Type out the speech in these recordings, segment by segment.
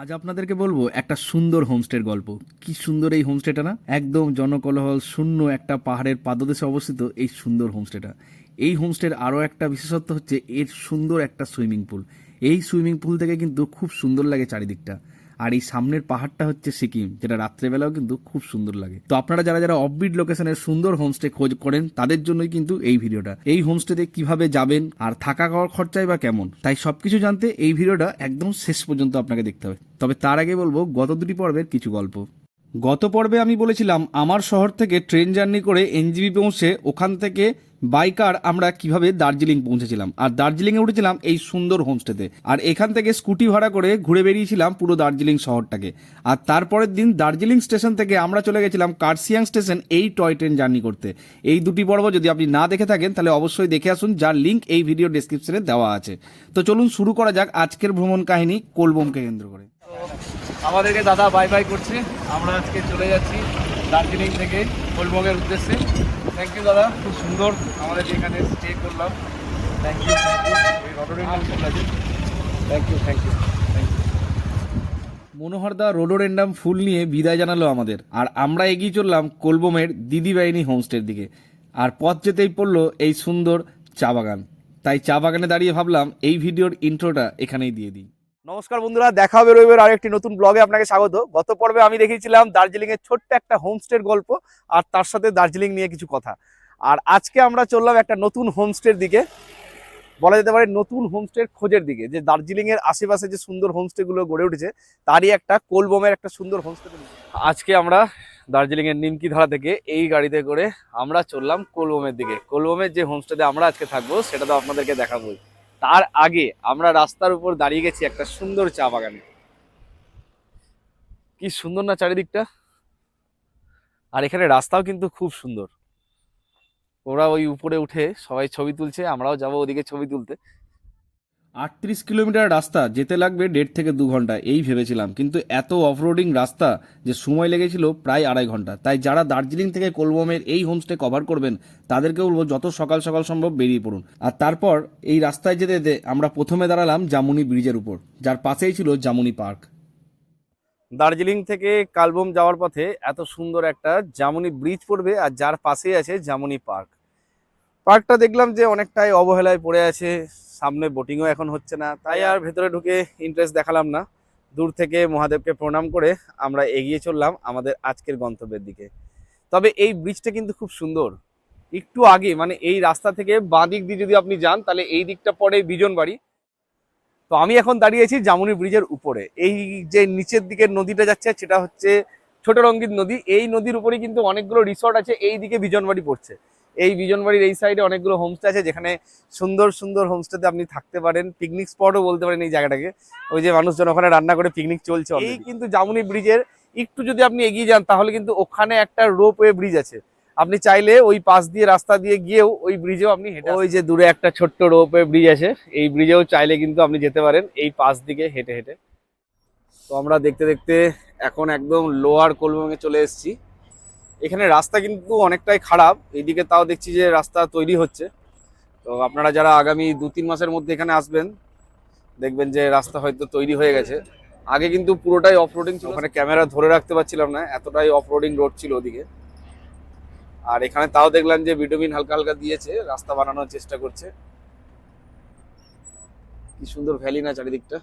আজ আপনাদেরকে বলব একটা সুন্দর হোমস্টের গল্প। কি সুন্দর এই হোমস্টেটা না? একদম জনকলহল, শূন্য একটা পাহাড়ের পাদদেশে অবস্থিত এই সুন্দর হোমস্টেটা। এই হোমস্টের আরও একটা বিশেষত্ব হচ্ছে এর সুন্দর একটা সুইমিং পুল। এই সুইমিং পুল থেকে কিন্তু খুব সুন্দর লাগে চারিদিকটা। আর এই সামনের পাহাড়টা হচ্ছে সিকিম, যেটা রাত্রেবেলাও কিন্তু খুব সুন্দর লাগে। তো আপনারা যারা যারা অফবিট লোকেশনের সুন্দর হোমস্টে খোঁজ করেন, তাদের জন্যই কিন্তু এই ভিডিওটা। এই হোমস্টেতে কীভাবে যাবেন, আর থাকা খাওয়ার খরচাই বা কেমন, তাই সবকিছু জানতে এই ভিডিওটা একদম শেষ পর্যন্ত আপনাকে দেখতে হবে। তবে তার আগে বলব, গত দুটি পর্বের কিছু গল্প। গত পর্বে আমি বলেছিলাম, আমার শহর থেকে ট্রেন জার্নি করে এনজিবি পৌঁছে ওখান থেকে বাইকার আমরা কীভাবে দার্জিলিং পৌঁছেছিলাম। আর দার্জিলিংয়ে উঠেছিলাম এই সুন্দর হোমস্টেতে আর এখান থেকে স্কুটি ভাড়া করে ঘুরে বেরিয়েছিলাম পুরো দার্জিলিং শহরটাকে। আর তারপরের দিন দার্জিলিং স্টেশন থেকে আমরা চলে গেছিলাম কার্সিয়াং স্টেশন এই টয় ট্রেন জার্নি করতে। এই দুটি পর্ব যদি আপনি না দেখে থাকেন, তাহলে অবশ্যই দেখে আসুন, যার লিঙ্ক এই ভিডিও ডেসক্রিপশনে দেওয়া আছে। তো চলুন শুরু করা যাক আজকের ভ্রমণ কাহিনী কোলবমকে কেন্দ্র করে। আমাদেরকে দাদা বাই বাই করছে। আমরা আজকে চলে যাচ্ছি দার্জিলিং থেকে কোলবঙ্গের উদ্দেশ্যে। থ্যাংক ইউ দাদা। খুব সুন্দর আমাদের এখানে স্টে করলাম। Thank you thank you thank you মনোহরদা রোডোরেন্ডাম ফুল নিয়ে বিদায় জানালো আমাদের। আর আমরা এগিয়ে চললাম কোলবমের দিদি বাহিনী হোমস্টের দিকে। আর পথ যেতেই পড়ল এই সুন্দর চা বাগান। তাই চা বাগানে দাঁড়িয়ে ভাবলাম এই ভিডিওর ইন্ট্রোটা এখানেই দিয়ে দিই। নমস্কার বন্ধুরা, দেখা হবে রবিবার আর একটি নতুন ব্লগে আপনাকে স্বাগত। গত পর্বে আমি দেখিয়েছিলাম দার্জিলিং এর ছোট্ট একটা হোমস্টের গল্প আর তার সাথে দার্জিলিং নিয়ে কিছু কথা। আর আজকে আমরা চললাম একটা নতুন হোমস্টের দিকে, বলা যেতে পারে নতুন হোমস্টের খোঁজের দিকে। যে দার্জিলিং এর আশেপাশে যে সুন্দর হোমস্টে গুলো গড়ে উঠেছে, তারই একটা কোলবমের একটা সুন্দর হোমস্টে আজকে আমরা দার্জিলিং এর নিমকি ধারা থেকে এই গাড়িতে করে আমরা চললাম কোলবমের দিকে। কোলবমের যে হোমস্টেতে আমরা আজকে থাকব, সেটা তো আপনাদেরকে দেখাবোই। তার আগে আমরা রাস্তার উপর দাঁড়িয়ে গেছি একটা সুন্দর চা বাগানে। কি সুন্দর না চারিদিকটা? আর এখানে রাস্তাও কিন্তু খুব সুন্দর। ওরা ওই উপরে উঠে সবাই ছবি তুলছে, আমরাও যাব ওদিকে ছবি তুলতে। আটত্রিশ কিলোমিটার রাস্তা, যেতে লাগবে দেড় থেকে দু ঘণ্টা, এই ভেবেছিলাম। কিন্তু এত অফরোডিং রাস্তা যে সময় লেগেছিল প্রায় আড়াই ঘণ্টা। তাই যারা দার্জিলিং থেকে কোলবমের এই হোমস্টে কভার করবেন তাদেরকে বলব যত সকাল সকাল সম্ভব বেরিয়ে পড়ুন। আর তারপর এই রাস্তায় যেতে যেতে আমরা প্রথমে দাঁড়ালাম জামুনি ব্রিজের উপর। যার পাশেই ছিল জামুনি পার্ক। দার্জিলিং থেকে কালবম যাওয়ার পথে এত সুন্দর একটা জামুনি ব্রিজ পড়বে আর যার পাশেই আছে জামুনি পার্ক। পার্কটা দেখলাম যে অনেকটাই অবহেলায় পড়ে আছে সামনে বোটিংও এখন হচ্ছে না। তাই আর ভেতরে ঢুকে ইন্টারেস্ট দেখালাম না। দূর থেকে মহাদেবকে প্রণাম করে আমরা এগিয়ে চললাম আমাদের আজকের গন্তব্যের দিকে। তবে এই ব্রিজটা কিন্তু খুব সুন্দর। একটু আগে মানে এই রাস্তা থেকে বাঁ দিক দিয়ে যদি আপনি যান, তাহলে এই দিকটা পড়ে বিজন বাড়ি তো আমি এখন দাঁড়িয়েছি জামুনি ব্রিজের উপরে। এই যে নিচের দিকের নদীটা যাচ্ছে, সেটা হচ্ছে ছোট রঙ্গিত নদী। এই নদীর উপরে কিন্তু অনেকগুলো রিসর্ট আছে, এই দিকে বিজনবাড়ি পড়ছে। এই বিজনবাড়ির এই সাইডে অনেকগুলো হোমস্টে আছে যেখানে সুন্দর সুন্দর হোমস্টেতে আপনি থাকতে পারেন। পিকনিক স্পটও বলতে পারেন এই জায়গাটাকে। ওই যে মানুষজন ওখানে রান্না করে পিকনিক চলছে এই কিন্তু জামুনি ব্রিজের একটু যদি আপনি এগিয়ে যান তাহলে কিন্তু ওখানে একটা রোপওয়ে ব্রিজ আছে। আপনি চাইলে ওই পাশ দিয়ে রাস্তা দিয়ে গিয়েও ওই ব্রিজেও আপনি হেঁটে ওই যে দূরে একটা ছোট্ট রোপওয়ে ব্রিজ আছে এই ব্রিজেও চাইলে কিন্তু আপনি যেতে পারেন এই পাশ দিকে হেঁটে হেঁটে। তো আমরা দেখতে দেখতে এখন একদম লোয়ার কোলবঙ্গে চলে এসেছি। এখানে রাস্তা কিন্তু অনেকটাই খারাপ। এইদিকে তাও দেখছি যে রাস্তা তৈরি হচ্ছে। তো আপনারা যারা আগামী দু তিন মাসের মধ্যে এখানে আসবেন, দেখবেন যে রাস্তা হয়তো তৈরি হয়ে গেছে। আগে কিন্তু পুরোটাই অফ রোডিং ছিল। ওখানে ক্যামেরা ধরে রাখতে পারছিলাম না, এতটাই অফ রোডিং রোড ছিল ওদিকে। আর এখানে তাও দেখলাম যে ভিটামিন হালকা হালকা দিয়েছে, রাস্তা বানানোর চেষ্টা করছে। কি সুন্দর ভ্যালি না চারিদিকটা।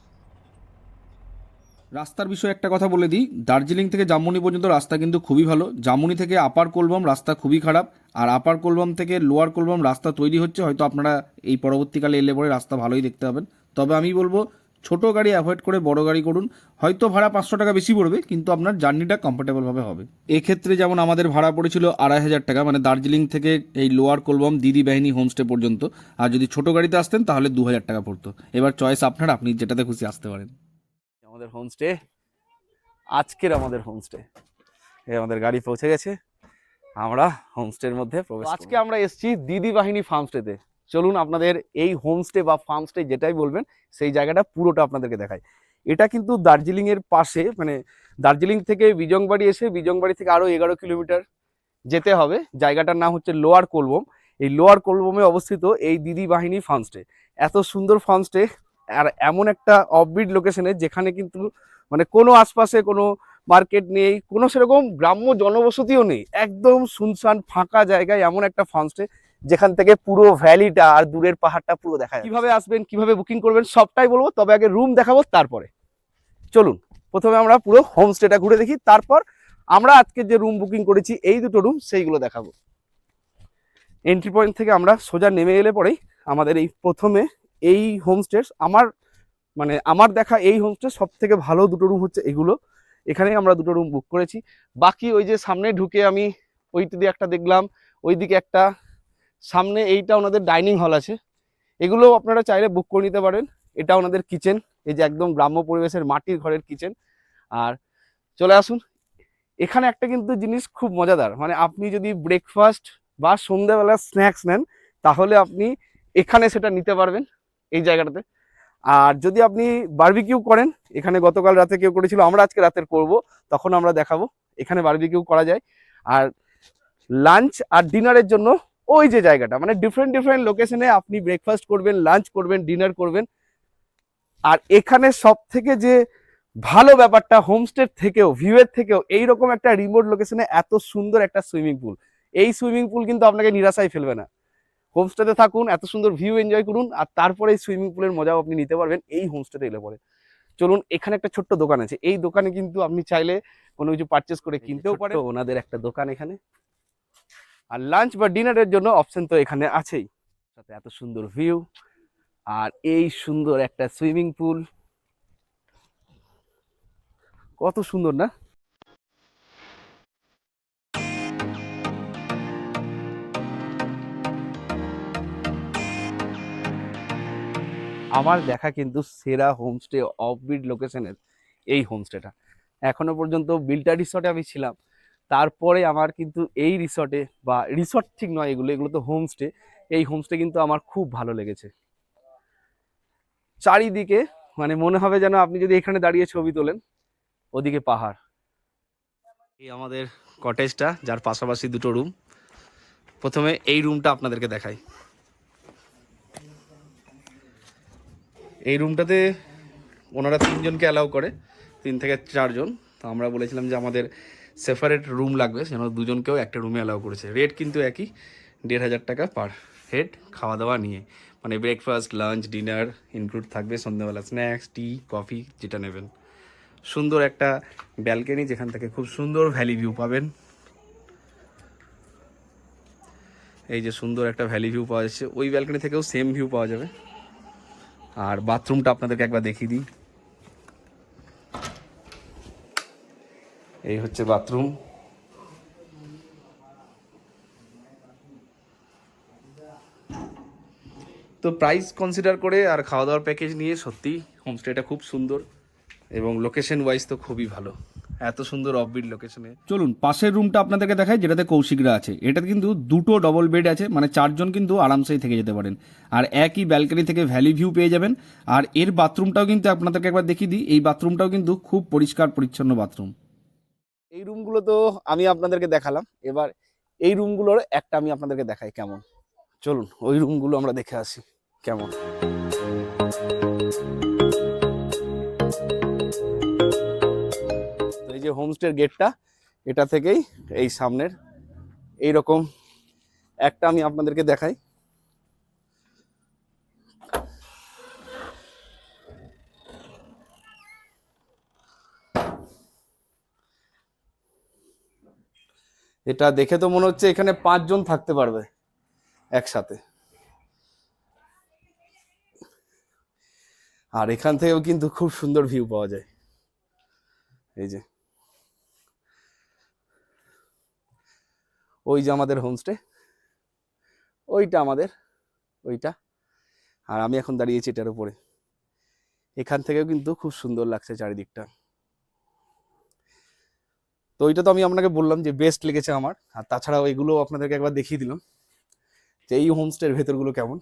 রাস্তার বিষয়ে একটা কথা বলে দিই। দার্জিলিং থেকে জামুনি পর্যন্ত রাস্তা কিন্তু খুবই ভালো। জামুনি থেকে আপার কোলবম রাস্তা খুবই খারাপ। আর আপার কোলবম থেকে লোয়ার কোলবম রাস্তা তৈরি হচ্ছে, হয়তো আপনারা এই পরবর্তীকালে এলে পরে রাস্তা ভালোই দেখতে পাবেন। তবে আমি বলব, ছোট গাড়ি অ্যাভয়েড করে বড় গাড়ি করুন। হয়তো ভাড়া পাঁচশো টাকা বেশি পড়বে, কিন্তু আপনার জার্নিটা কমফোর্টেবলভাবে হবে। এক্ষেত্রে যেমন আমাদের ভাড়া পড়েছিল আড়াই হাজার টাকা মানে দার্জিলিং থেকে এই লোয়ার কোলবম দিদি বাহিনী হোমস্টে পর্যন্ত। আর যদি ছোট গাড়িতে আসতেন, তাহলে দু হাজার টাকা পড়তো। এবার চয়েস আপনার, আপনি যেটাতে খুশি আসতে পারেন। আমাদের হোমস্টে আজকের আমাদের হোমস্টে এই আমাদের গাড়ি পৌঁছে গেছে আমরা হোমস্টের মধ্যে প্রবেশ আজকে আমরা এসেছি দিদি বাহিনী ফার্মস্টেতে চলুন আপনাদের এই হোমস্টে বা ফার্মস্টে যেটাই বলবেন সেই জায়গাটা পুরোটা আপনাদেরকে দেখাই। এটা কিন্তু দার্জিলিং এর পাশে মানে দার্জিলিং থেকে বিজংবাড়ি এসে বিজংবাড়ি থেকে আরও এগারো কিলোমিটার যেতে হবে। জায়গাটার নাম হচ্ছে লোয়ার কোলবম। এই লোয়ার কোলবমে অবস্থিত এই দিদি বাহিনী ফার্মস্টে এত সুন্দর ফার্মস্টে আর এমন একটা অফবিট লোকেশনে যেখানে কিন্তু মানে কোনো আশপাশে কোনো মার্কেট নেই কোনো সেরকম গ্রাম্য জনবসতিও নেই। একদম শুনশান ফাঁকা জায়গায় এমন একটা ফার্মস্টে যেখান থেকে পুরো ভ্যালিটা আর দূরের পাহাড়টা পুরো দেখা যায় কীভাবে আসবেন কীভাবে বুকিং করবেন সবটাই বলব তবে আগে রুম দেখাবো তারপরে। চলুন প্রথমে আমরা পুরো হোমস্টেটা ঘুরে দেখি তারপর আমরা আজকে যে রুম বুকিং করেছি এই দুটো রুম সেইগুলো দেখাবো। এন্ট্রি পয়েন্ট থেকে আমরা সোজা নেমে এলে পরেই আমাদের এই প্রথমে এই হোমস্টে আমার মানে আমার দেখা এই হোমস্টে সব থেকে ভালো দুটো রুম হচ্ছে এগুলো। এখানেই আমরা দুটো রুম বুক করেছি। বাকি ওই যে সামনে ঢুকে আমি ওই দিয়ে একটা দেখলাম ওইদিকে একটা। সামনে এইটা ওনাদের ডাইনিং হল আছে। এগুলো আপনারা চাইলে বুক করে নিতে পারেন। এটা ওনাদের কিচেন এই যে একদম গ্রাম্য পরিবেশের মাটির ঘরের কিচেন আর চলে আসুন। এখানে একটা কিন্তু জিনিস খুব মজাদার মানে আপনি যদি ব্রেকফাস্ট বা সন্ধ্যাবেলা স্ন্যাক্স নেন, তাহলে আপনি এখানে সেটা নিতে পারবেন। এই জায়গাটাতে। আর যদি আপনি বারবিকিউ করেন, এখানে গতকাল রাতে কেউ করেছিল, আমরা আজকে রাতের করব, তখন আমরা দেখাবো, এখানে বারবিকিউ করা যায়। আর লাঞ্চ আর ডিনারের জন্য ওই যে জায়গাটা মানে ডিফারেন্ট ডিফারেন্ট লোকেশনে আপনি ব্রেকফাস্ট করবেন লাঞ্চ করবেন ডিনার করবেন। আর এখানে সব থেকে যে ভালো ব্যাপারটা হোমস্টের থেকেও ভিউয়ের থেকেও, এইরকম একটা রিমোট লোকেশনে এত সুন্দর একটা সুইমিং পুল এই সুইমিং পুল কিন্তু আপনাকে নিরাশায় ফেলবে না। হোমস্টেতে থাকুন এত সুন্দর ভিউ এনজয় করুন আর তারপরে এই সুইমিং পুলের মজাও আপনি নিতে পারবেন এই হোমস্টেতে এলে পরে। চলুন এখানে একটা ছোট্ট দোকান আছে এই দোকানে কিন্তু আপনি চাইলে কোনো কিছু পারচেস করে কিনতেও পারে ওনাদের একটা দোকান এখানে। আর লাঞ্চ বা ডিনারের জন্য অপশন তো এখানে আছেই। সাথে এত সুন্দর ভিউ আর এই সুন্দর একটা সুইমিং পুল কত সুন্দর না? আমার দেখা কিন্তু সেরা হোমস্টে অফবিট লোকেশনের এই হোমস্টেটা এখনও পর্যন্ত বিল্টার রিসর্টে আমি ছিলাম। তারপরে আমার কিন্তু এই রিসর্টে বা রিসর্ট ঠিক নয় এগুলো এগুলো তো হোমস্টে এই হোমস্টে কিন্তু আমার খুব ভালো লেগেছে। চারিদিকে মানে মনে হবে যেন আপনি যদি এখানে দাঁড়িয়ে ছবি তোলেন, ওদিকে পাহাড়। এই আমাদের কটেজটা যার পাশাপাশি দুটো রুম প্রথমে এই রুমটা আপনাদেরকে দেখাই। এই রুমটাতে ওনারা তিনজনকে অ্যালাউ করে, তিন থেকে চারজন। তো আমরা বলেছিলাম যে আমাদের সেপারেট রুম লাগবে, যেন দুজনকেও একটা রুমে অ্যালাউ করেছে। রেট কিন্তু একই, দেড় হাজার টাকা পার হেড খাওয়া দাওয়া নিয়ে। মানে ব্রেকফাস্ট লাঞ্চ ডিনার ইনক্লুড থাকবে, সন্ধ্যাবেলা স্ন্যাক্স টি কফি যেটা নেবেন। সুন্দর একটা ব্যালকনি যেখান থেকে খুব সুন্দর ভ্যালি ভিউ পাবেন। এই যে সুন্দর একটা ভ্যালি ভিউ পাওয়া যাচ্ছে, ওই ব্যালকনি থেকেও সেম ভিউ পাওয়া যাবে। আর বাথরুমটা আপনাদেরকে একবার দেখিয়ে দিই। এই হচ্ছে বাথরুম। তো প্রাইস কনসিডার করে আর খাওয়া দাওয়ার প্যাকেজ নিয়ে সত্যি হোমস্টেটা খুব সুন্দর এবং লোকেশন ওয়াইজ তো খুবই ভালো। এত সুন্দর অফবিট লোকেশনে চলুন পাশের রুমটা আপনাদেরকে দেখাই যেটাতে কৌশিকরা আছে। এটাতে কিন্তু দুটো ডবল বেড আছে মানে চারজন কিন্তু আরামসেই থেকে যেতে পারেন। আর একই ব্যালকনি থেকে ভ্যালি ভিউ পেয়ে যাবেন। আর এর বাথরুমটাও কিন্তু আপনাদেরকে একবার দেখিয়ে দিই এই বাথরুমটাও কিন্তু খুব পরিষ্কার পরিচ্ছন্ন বাথরুম। এই রুমগুলো তো আমি আপনাদেরকে দেখালাম। এবার এই রুমগুলোর একটা আমি আপনাদেরকে দেখাই কেমন। চলুন ওই রুমগুলো আমরা দেখে আসি কেমন। হোমস্টের গেটটা, এটা থেকেই এই সামনের এই রকম একটা আমি আপনাদেরকে দেখাই। এটা দেখে তো মনে হচ্ছে এখানে পাঁচজন থাকতে পারবে একসাথে। আর এখান থেকেও কিন্তু খুব সুন্দর ভিউ পাওয়া যায়। এই যে। ওই যে আমাদের হোমস্টে ওইটা আমাদের, ওইটা। আর আমি এখন দাঁড়িয়েছি এটার উপরে। এখান থেকেও কিন্তু খুব সুন্দর লাগছে চারিদিকটা। তো ওইটা তো আমি আপনাকে বললাম যে বেস্ট লেগেছে আমার। আর তাছাড়াও এগুলো আপনাদেরকে একবার দেখিয়ে দিলাম যে এই হোমস্টের ভেতরগুলো কেমন।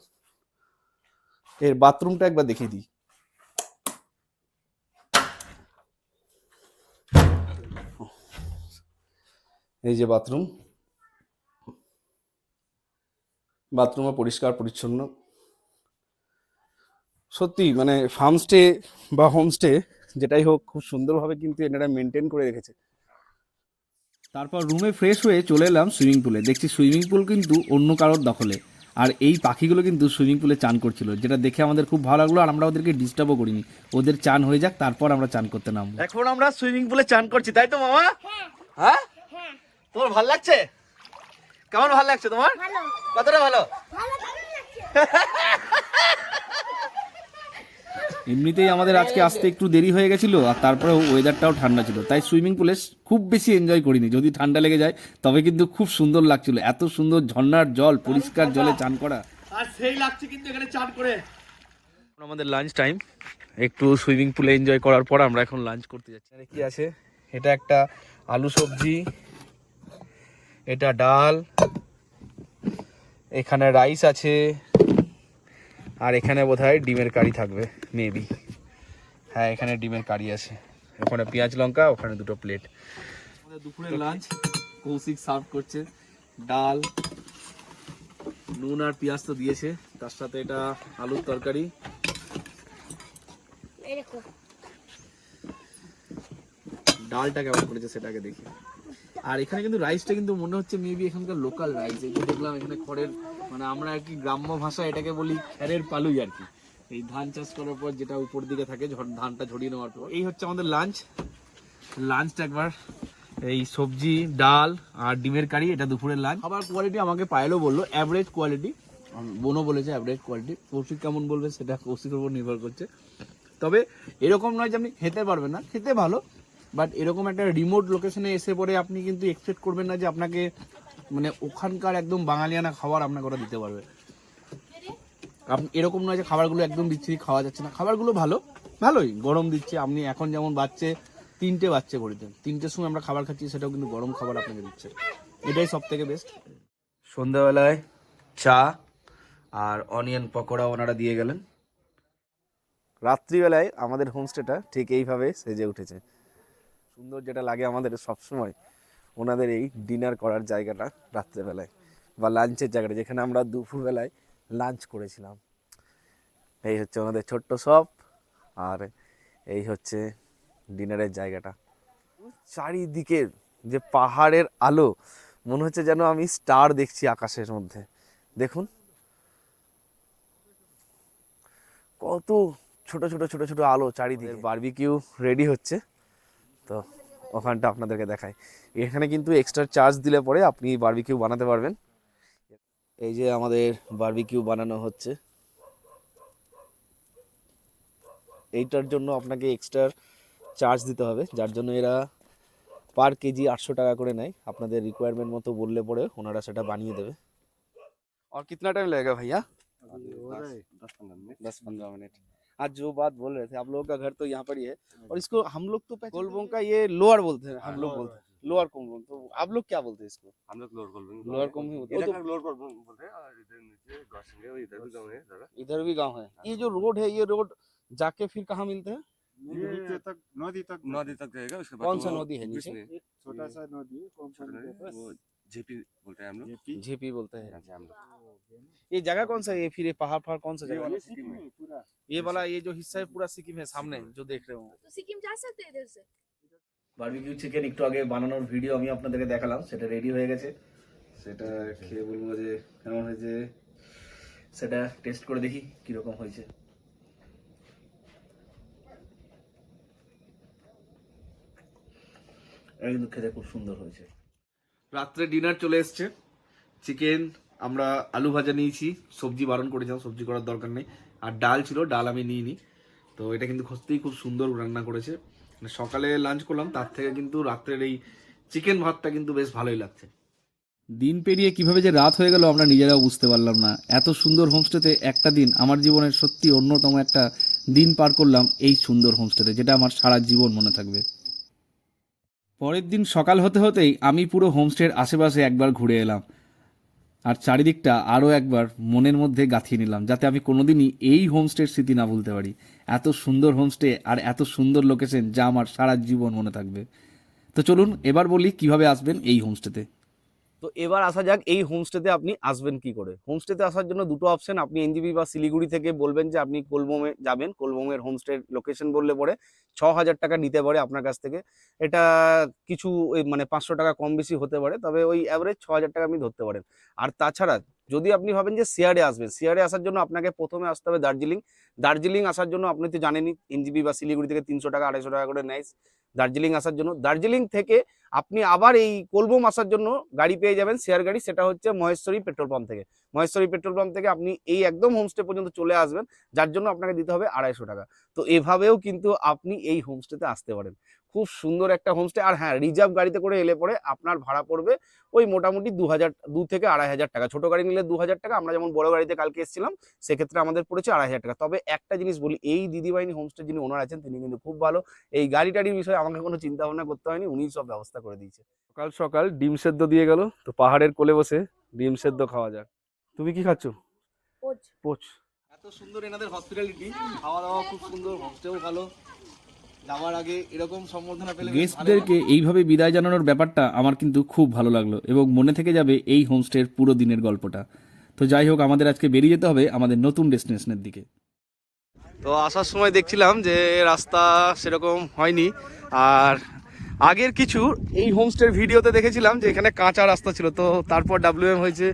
এর বাথরুমটা একবার দেখিয়ে দিই। এই যে বাথরুম বাথরুমও পরিষ্কার পরিচ্ছন্ন। সত্যি মানে ফার্মস্টে বা হোমস্টে যেটাই হোক খুব সুন্দরভাবে কিন্তু এনারা মেনটেন করে রেখেছে। তারপর রুমে ফ্রেশ হয়ে চলে এলাম সুইমিং পুলে দেখছি সুইমিং পুল কিন্তু অন্য কারোর দখলে। আর এই পাখিগুলো কিন্তু সুইমিং পুলে চান করছিল যেটা দেখে আমাদের খুব ভালো লাগল আর আমরা ওদেরকে ডিস্টার্বও করিনি। ওদের চান হয়ে যাক তারপর আমরা চান করতে নামবো। এখন আমরা সুইমিং পুলে চান করছি তাই তো মামা? হ্যাঁ? তোমার ভালো লাগছে? কেমন ভালো লাগছে তোমার? ভালো। কতটা ভালো? ভালো ভালো লাগছে। এমনিতেই আমাদের আজকে আসতে একটু দেরি হয়ে গেছিল আর তারপরে ওয়েদারটাও ঠান্ডা ছিল। তাই সুইমিং পুলে খুব বেশি এনজয় করিনি। যদি ঠান্ডা লেগে যায় তবে কিন্তু খুব সুন্দর লাগছিল। এত সুন্দর ঝর্ণার জল পরিষ্কার জলে চান করা। আর সেই লাগছে কিন্তু এখানে চান করে। আমাদের লাঞ্চ টাইম একটু সুইমিং পুলে এনজয় করার পর আমরা এখন লাঞ্চ করতে যাচ্ছি। এখানে কি আছে? এটা একটা আলু সবজি এটা ডাল এখানে রাইস আছে আর এখানে বোধহয় ডিমের কারি থাকবে মেবি হ্যাঁ এখানে ডিমের কারি আছে। ওখানে পেঁয়াজ লঙ্কা ওখানে দুটো প্লেট দুপুরের লাঞ্চ কৌশিক সার্ভ করছে ডাল নুন আর পেঁয়াজ তো দিয়েছে। তার সাথে এটা আলুর তরকারি। ডালটা কেমন করেছে সেটাকে দেখি। আর এখানে কিন্তু রাইসটা কিন্তু মনে হচ্ছে মেবি এখানকার লোকাল রাইস এই দেখলাম এখানে খড়ের মানে আমরা আর কি গ্রাম্য ভাষা এটাকে বলি খ্যারের পালুই আর কি। এই ধান চাষ করার পর যেটা উপর দিকে থাকে ধানটা ঝরিয়ে নেওয়ার পর। এই হচ্ছে আমাদের লাঞ্চ লাঞ্চটা একবার এই সবজি, ডাল আর ডিমের কারি, এটা দুপুরের লাঞ্চ খাবার কোয়ালিটি আমাকে পায়েলও বলল অ্যাভারেজ কোয়ালিটি বোনও বলেছে অ্যাভারেজ কোয়ালিটি কৌশিক কেমন বলবে সেটা কৌশিকের উপর নির্ভর করছে। তবে এরকম নয় যে আপনি খেতে পারবেন না, খেতে ভালো। বাট এরকম একটা রিমোট লোকেশনে এসে পরে আপনি কিন্তু এক্সপেক্ট করবেন না যে আপনাকে মানে ওখানকার একদম বাঙালিয়ানা খাবার আপনাকে ওরা দিতে পারবে। আপনি এরকম নয় যে খাবারগুলো একদম বিচ্ছিরি খাওয়া যাচ্ছে না। খাবারগুলো ভালো ভালোই। গরম দিচ্ছে আপনি এখন যেমন বাচ্চে তিনটে বাচ্চে ঘড়িতে। তিনটের সময় আমরা খাবার খাচ্ছি সেটাও কিন্তু গরম খাবার আপনাকে দিচ্ছে। এটাই সব থেকে বেস্ট সন্ধ্যাবেলায় চা আর অনিয়ন পকোড়া ওনারা দিয়ে গেলেন। রাত্রিবেলায় আমাদের হোমস্টেটা ঠিক এইভাবে সেজে উঠেছে। সুন্দর যেটা লাগে আমাদের সবসময় ওনাদের এই ডিনার করার জায়গাটা রাত্রেবেলায় বা লাঞ্চের জায়গাটা যেখানে আমরা দুপুরবেলায় লাঞ্চ করেছিলাম। এই হচ্ছে ওনাদের ছোট্ট শপ আর এই হচ্ছে ডিনারের জায়গাটা। চারিদিকের যে পাহাড়ের আলো মনে হচ্ছে যেন আমি স্টার দেখছি আকাশের মধ্যে। দেখুন। কত ছোট ছোট ছোট ছোট আলো চারিদিকে। বারবিকিউ রেডি হচ্ছে। তো ওখানটা আপনাদেরকে দেখাই এখানে কিন্তু এক্সট্রা চার্জ দিলে পরে আপনি বারবিকিউ বানাতে পারবেন এই যে আমাদের বারবিকিউ বানানো হচ্ছে এইটার জন্য আপনাকে এক্সট্রা চার্জ দিতে হবে যার জন্য এরা পার কেজি আটশো টাকা করে নেয় আপনাদের রিকোয়ারমেন্ট মতো বললে পরে ওনারা সেটা বানিয়ে দেবে और कितना टाइम लगेगा भैया दस पंद्रह मिनट आज जो बात बोल रहे थे आप लोगों का घर तो यहाँ पर ही है। और इसको हम लोग तो गोलबोंग का ये लोअर बोलते हैं हम लोग बोलते हैं। लोअर कोलबोंग तो आप लोग क्या बोलते हैं इसको? हम लोग लोअर कोलबंग लोअर कोलबंग ही बोलते हैं। इधर तो- लोअर कोलबंग बोलते हैं और इधर नीचे गौसिंग है इधर भी गाँव है इधर। भी गाँव है। ये जो। रोड है ये रोड जाके फिर कहाँ मिलते हैं? नीचे तक नदी तक नदी तक जाएगा उसके बाद कौन सा नदी है नीचे? छोटा सा नदी है कौन सा नदी जेपी बोलते हैं हम लोग जेपी झेपी बोलते हैं यहाँ से हम लोग ये जगह कौन सा है ये फिर ये पहाड़ पहाड़ कौन सा ये जगह वाला है? सिक्किम है। पूरा ये वाला ये जो हिस्सा है पूरा सिक्किम है सामने जो देख रहे हो तो सिक्किम जा सकते हैं इधर से বারবিকিউ চিকেন একটু আগে বানানোর ভিডিও আমি আপনাদেরকে দেখালাম সেটা রেডি হয়ে গেছে সেটা খেয়ে বলবো যে কেমন হয়েছে সেটা টেস্ট করে দেখি কিরকম হয়েছে এটা কিন্তু খেতে খুব সুন্দর হয়েছে রাত্রে ডিনার চলে এসছে। চিকেন আমরা আলু ভাজা নিয়েছি। সবজি বারণ করেছিলাম, সবজি করার দরকার নেই। আর ডাল ছিল, ডাল আমি নিইনি। তো এটা কিন্তু সত্যিই খুব সুন্দর রান্না করেছে। মানে সকালে লাঞ্চ করলাম, তার থেকে কিন্তু রাত্রের এই চিকেন ভাতটা কিন্তু বেশ ভালোই লাগছে। দিন পেরিয়ে কীভাবে যে রাত হয়ে গেল আমরা নিজেরাও বুঝতে পারলাম না। এত সুন্দর হোমস্টেতে একটা দিন আমার জীবনের সত্যি অন্যতম একটা দিন পার করলাম এই সুন্দর হোমস্টেতে যেটা আমার সারা জীবন মনে থাকবে। পরের দিন সকাল হতে হতেই আমি পুরো হোমস্টের আশেপাশে একবার ঘুরে এলাম। আর চারিদিকটা আরও একবার মনের মধ্যে গাঁথিয়ে নিলাম, যাতে আমি কোনোদিনই এই হোমস্টের স্মৃতি না ভুলতে পারি। এত সুন্দর হোমস্টে আর এত সুন্দর লোকেশন যা আমার সারা জীবন মনে থাকবে। তো চলুন এবার বলি কীভাবে আসবেন এই হোমস্টেতে। তো এবার আসা যাক এই হোমস্টেতে আপনি আসবেন কি করে। হোমস্টেতে আসার জন্য দুটো অপশন আপনি এনজিপি বা শিলিগুড়ি থেকে বলবেন যে আপনি কোলবোমে যাবেন। কোলবোমের হোমস্টের লোকেশন বললে পরে ছ হাজার টাকা নিতে পারে আপনার কাছ থেকে। এটা কিছু মানে পাঁচশো টাকা কম বেশি হতে পারে, তবে ওই অ্যাভারেজ ছ হাজার টাকা আপনি ধরতে পারেন। আর তাছাড়া যদি আপনি ভাবেন যে শেয়ারে আসবেন শেয়ারে আসার জন্য আপনাকে প্রথমে আসতে হবে দার্জিলিং। দার্জিলিং আসার জন্য আপনি তো জানেনই এনজিপি বা শিলিগুড়ি থেকে তিনশো টাকা, আড়াইশো টাকা করে নেয়। দার্জিলিং আসার জন্য, দার্জিলিং থেকে আপনি আবার এই কোলবোম আসার জন্য গাড়ি পেয়ে যাবেন শেয়ার গাড়ি, সেটা হচ্ছে মহেশ্বরী পেট্রোল পাম্প থেকে। মহেশ্বরী পেট্রোল পাম্প থেকে আপনি এই একদম হোমস্টে পর্যন্ত চলে আসবেন, যার জন্য আপনাকে দিতে হবে আড়াইশো টাকা। তো এভাবেও কিন্তু আপনি এই হোমস্টেতে আসতে পারেন। খুব সুন্দর একটা হোমস্টে আর হ্যাঁ রিজার্ভ গাড়িতে করে এলে পরে আপনার ভাড়া পড়বে ওই মোটামুটি দু হাজার দু থেকে আড়াই হাজার টাকা। ছোট গাড়ি নিলে দু হাজার টাকা আমরা যেমন বড় গাড়িতে কালকে এসেছিলাম সেক্ষেত্রে আমাদের পড়েছে আড়াই হাজার টাকা। তবে একটা জিনিস বলি এই দিদিবাহিনী হোমস্টে যিনি ওনার আছেন তিনি কিন্তু খুব ভালো। এই গাড়ি টাড়ির বিষয়ে আমাকে কোনো চিন্তা ভাবনা করতে হয়নি উনি সব ব্যবস্থা করে দিয়েছে। সকাল সকাল ডিম সেদ্ধ দিয়ে গেল তো পাহাড়ের কোলে বসে ডিম সেদ্ধ খাওয়া যাক। তুমি কি খাচ্ছ? পোচ। পোচ। এত সুন্দর এনাদের হসপিটালিটি খাওয়া দাওয়া খুব সুন্দর হোমস্টেও ভালো। যাওয়ার আগে এরকম সম্বর্ধনা পেলে গেস্টদেরকে এইভাবে বিদায় জানানোর ব্যাপারটা আমার কিন্তু খুব ভালো লাগল এবং মনে থেকে যাবে এই হোমস্টের পুরো দিনের গল্পটা। তো যাই হোক আমাদের আজকে বেরিয়ে যেতে হবে আমাদের নতুন ডেস্টিনেশনের দিকে। তো আসার সময় দেখছিলাম যে রাস্তা সেরকম হয়নি। আর আগের কিছু এই হোমস্টের ভিডিওতে দেখেছিলাম যে এখানে কাঁচা রাস্তা ছিল তো তারপর ডাব্লিউএম হয়েছে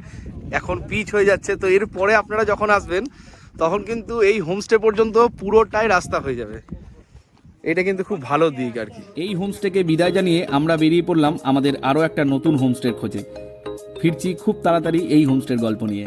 এখন পিচ হয়ে যাচ্ছে। তো এরপরে আপনারা যখন আসবেন তখন কিন্তু এই হোমস্টে পর্যন্ত পুরোটাই রাস্তা হয়ে যাবে। এটা কিন্তু খুব ভালো দিক আর কি। এই হোমস্টেকে বিদায় জানিয়ে আমরা বেরিয়ে পড়লাম আমাদের আরও একটা নতুন হোমস্টের খোঁজে। ফিরছি খুব তাড়াতাড়ি এই হোমস্টের গল্প নিয়ে।